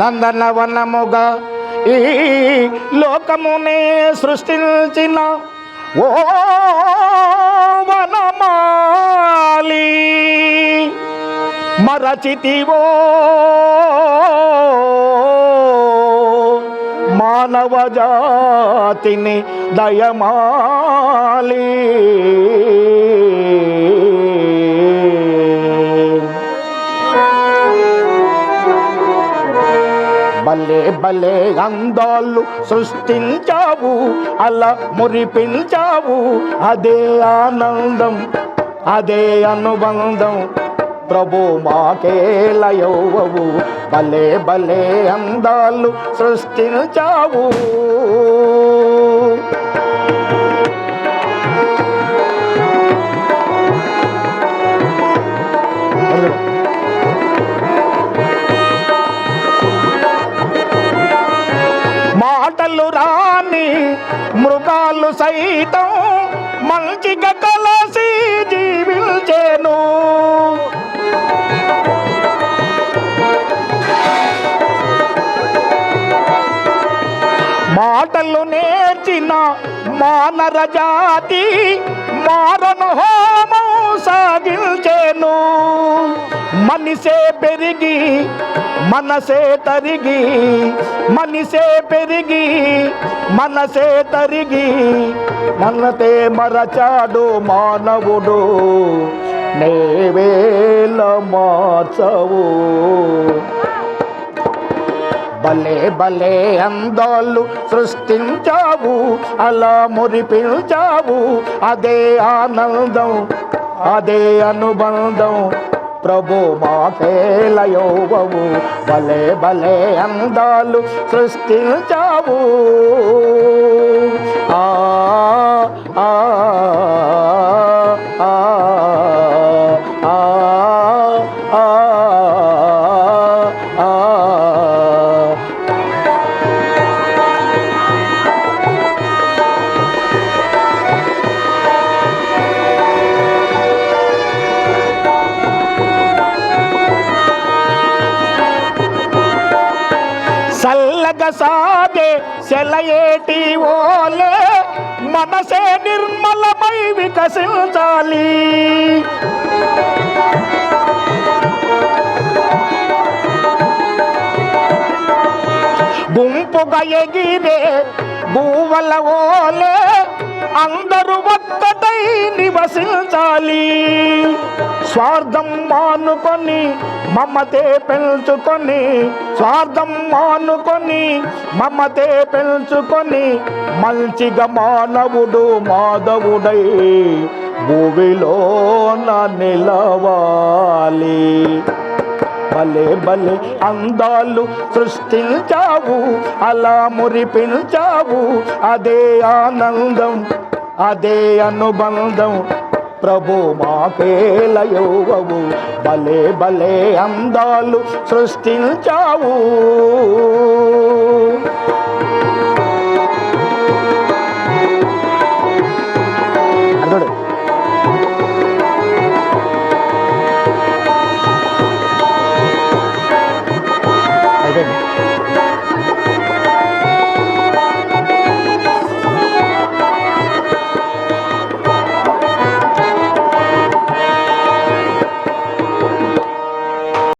నందనవనముగా ఈ లోకమునే సృష్టించిన ఓ వనమాలి. మరచితివో మానవ జాతిని దయమాలి. భలే అందాలు సృష్టించావు అలా మురిపించావు. అదే ఆనందం అదే అనుబంధం. ప్రభు మాకేలయవు భలే భలే అందాలు సృష్టించావు. మృగాలు రాని మృగాలు సైతం మంచిగా కలసి జీవించేను మాటలు నేర్చిన మానర జాతి మారను హోమం సాగించేను మనిసే పెరిగి మనసే తరిగి మనిసే పెరిగి మనసే తరిగి మనతే మరచాడు మానవుడు నేవేల మార్చవు. భలే భలే అందాలు సృష్టించావు అలా మురిపించావు అదే ఆనందం అదే అనుబంధం. ప్రభు మాకేలయోగవు భలే భలే అందాలు సృష్టించావు. ఆ ఆ ఆ ఆ ఆ ఆ. చల్లగా సాగే సెలయేటి ఓలే మనసే నిర్మలమై వికసించాలి గుంపుగా ఎగిరే భూవల ఓలే అందరూ ఒక్కటై నివసించాలి. స్వార్థం మానుకొని మమతే పెంచుకొని స్వార్థం మానుకొని మమతే పెంచుకొని మంచిగా మానవుడు మాధవుడై భూమిలోన నిలవాలి. భలే భలే అందాలు సృష్టించావు అలా మురిపించావు. అదే ఆనందం అదే అనుబంధం. ప్రభు మాకేలయోగవు భలే భలే అందాలు సృష్టించావు.